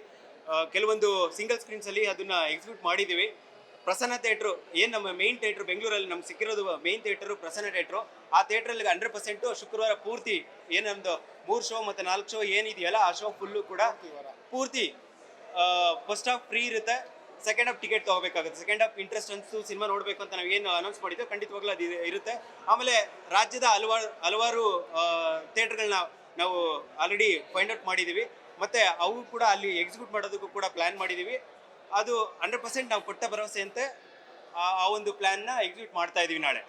ಕೆಲವೊಂದು ಸಿಂಗಲ್ ಸ್ಕ್ರೀನ್ಸಲ್ಲಿ ಅದನ್ನು ಎಕ್ಸಿಕ್ಯೂಟ್ ಮಾಡಿದ್ದೀವಿ. ಪ್ರಸನ್ನ ಥಿಯೇಟ್ರು, ಏನು ನಮ್ಮ ಮೇನ್ ಥಿಯೇಟ್ರು ಬೆಂಗಳೂರಲ್ಲಿ ನಮ್ಗೆ ಸಿಕ್ಕಿರೋದು ಮೇನ್ ಥಿಯೇಟ್ರು, ಪ್ರಸನ್ನ ಥಿಯೇಟ್ರು. ಆ ಥಿಯೇಟ್ರಲ್ಲಿ ಹಂಡ್ರೆಡ್ ಪರ್ಸೆಂಟು ಶುಕ್ರವಾರ ಪೂರ್ತಿ ಏನು ನಮ್ಮದು ಮೂರು ಶೋ ಮತ್ತು ನಾಲ್ಕು ಶೋ ಏನಿದೆಯಲ್ಲ ಆ ಶೋ ಫುಲ್ಲು ಕೂಡ ಪೂರ್ತಿ ಫಸ್ಟ್ ಹಾಫ್ ಫ್ರೀ ಇರುತ್ತೆ. ಸೆಕೆಂಡ್ ಹಾಫ್ ಟಿಕೆಟ್ ತೊಗೋಬೇಕಾಗುತ್ತೆ. ಸೆಕೆಂಡ್ ಹಾಫ್ ಇಂಟ್ರೆಸ್ಟ್ ಅನ್ಸು ಸಿನಿಮಾ ನೋಡಬೇಕು ಅಂತ ನಾವು ಏನು ಅನೌನ್ಸ್ ಮಾಡಿದ್ದೋ ಖಂಡಿತವಾಗ್ಲೂ ಅದು ಇರುತ್ತೆ. ಆಮೇಲೆ ರಾಜ್ಯದ ಹಲವಾರು ಹಲವಾರು ಥಿಯೇಟ್ರ್ಗಳನ್ನ ನಾವು ಆಲ್ರೆಡಿ ಫೈಂಡ್ ಔಟ್ ಮಾಡಿದ್ದೀವಿ ಮತ್ತು ಅವು ಕೂಡ ಅಲ್ಲಿ ಎಕ್ಸಿಕ್ಯೂಟ್ ಮಾಡೋದಕ್ಕೂ ಕೂಡ ಪ್ಲ್ಯಾನ್ ಮಾಡಿದ್ದೀವಿ ಅದು ಹಂಡ್ರೆಡ್ ಪರ್ಸೆಂಟ್ ನಾವು ಕೊಟ್ಟ ಭರವಸೆಯಂತೆ ಆ ಆ ಒಂದು ನ ಎಕ್ಸಿಕ್ಯೂಟ್ ಮಾಡ್ತಾ ಇದೀವಿ ನಾಳೆ.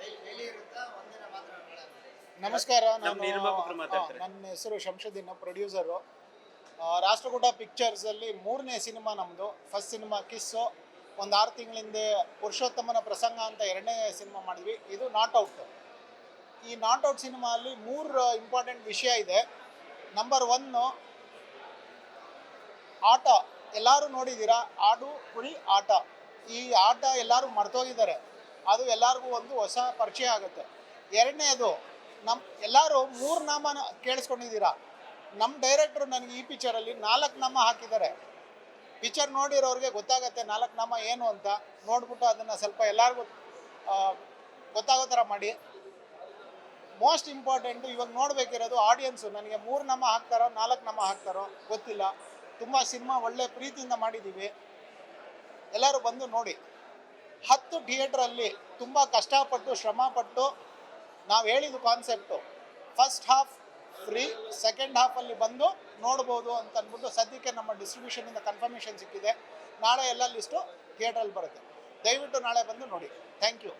ನಮಸ್ಕಾರ ನಮ್ಮ ನಾನು ನಿರ್ಮಾಪಕರು ಮಾತಾಡ್ತಾರೆ. ನನ್ನ ಹೆಸರು ಶಂಶುದ್ದೀನ್ ಪ್ರೊಡ್ಯೂಸರು ರಾಷ್ಟ್ರಕೂಟ ಪಿಕ್ಚರ್ಸಲ್ಲಿ ಮೂರನೇ ಸಿನಿಮಾ ನಮ್ಮದು ಫಸ್ಟ್ ಸಿನಿಮಾ ಕಿಸ್ಸು ಒಂದು ಆರು ತಿಂಗಳಿಂದ ಪುರುಷೋತ್ತಮನ ಪ್ರಸಂಗ ಅಂತ ಎರಡನೇ ಸಿನಿಮಾ ಮಾಡಿದ್ವಿ. ಇದು ನಾಟ್ ಔಟ್ ಈ ನಾಟ್ ಔಟ್ ಸಿನಿಮಾ ಅಲ್ಲಿ ಮೂರು ಇಂಪಾರ್ಟೆಂಟ್ ವಿಷಯ ಇದೆ. ನಂಬರ್ ಒನ್ನು ಆಟ. ಎಲ್ಲರೂ ನೋಡಿದ್ದೀರಾ? ಆಡು, ಕುರಿ, ಆಟ. ಈ ಆಟ ಎಲ್ಲರೂ ಮರೆತೋಗಿದ್ದಾರೆ. ಅದು ಎಲ್ಲರಿಗೂ ಒಂದು ಹೊಸ ಪರಿಚಯ ಆಗುತ್ತೆ. ಎರಡನೇದು ನಮ್ಮ ಎಲ್ಲರೂ ಮೂರು ನಾಮನ ಕೇಳಿಸ್ಕೊಂಡಿದ್ದೀರಾ? ನಮ್ಮ ಡೈರೆಕ್ಟ್ರು ನನಗೆ ಈ ಪಿಕ್ಚರಲ್ಲಿ ನಾಲ್ಕು ನಾಮ ಹಾಕಿದ್ದಾರೆ. ಪಿಕ್ಚರ್ ನೋಡಿರೋರಿಗೆ ಗೊತ್ತಾಗತ್ತೆ ನಾಲ್ಕು ನಾಮ ಏನು ಅಂತ. ನೋಡ್ಬಿಟ್ಟು ಅದನ್ನು ಸ್ವಲ್ಪ ಎಲ್ಲರಿಗೂ ಗೊತ್ತಾಗೋ ಥರ ಮಾಡಿ. ಮೋಸ್ಟ್ ಇಂಪಾರ್ಟೆಂಟು ಇವಾಗ ನೋಡಬೇಕಿರೋದು ಆಡಿಯನ್ಸು. ನನಗೆ ಮೂರು ನಮ್ಮ ಹಾಕ್ತಾರೋ, ನಾಲ್ಕು ನಮ್ಮ ಹಾಕ್ತಾರೋ ಗೊತ್ತಿಲ್ಲ. ತುಂಬ ಸಿನಿಮಾ ಒಳ್ಳೆ ಪ್ರೀತಿಯಿಂದ ಮಾಡಿದ್ದೀವಿ ಎಲ್ಲರೂ ಬಂದು ನೋಡಿ. ಹತ್ತು ಥಿಯೇಟ್ರಲ್ಲಿ ತುಂಬ ಕಷ್ಟಪಟ್ಟು, ಶ್ರಮಪಟ್ಟು ನಾವು ಹೇಳಿದ concept first half free second ಹಾಫಲ್ಲಿ ಬಂದು ನೋಡ್ಬೋದು ಅಂತ ಅಂದ್ಬಿಟ್ಟು ಸದ್ಯಕ್ಕೆ ನಮ್ಮ ಡಿಸ್ಟ್ರಿಬ್ಯೂಷನಿಂದ ಕನ್ಫರ್ಮೇಷನ್ ಸಿಕ್ಕಿದೆ. ನಾಳೆ ಎಲ್ಲ ಲಿಸ್ಟು ಥಿಯೇಟ್ರಲ್ಲಿ ಬರುತ್ತೆ. ದಯವಿಟ್ಟು ನಾಳೆ ಬಂದು ನೋಡಿ. Thank you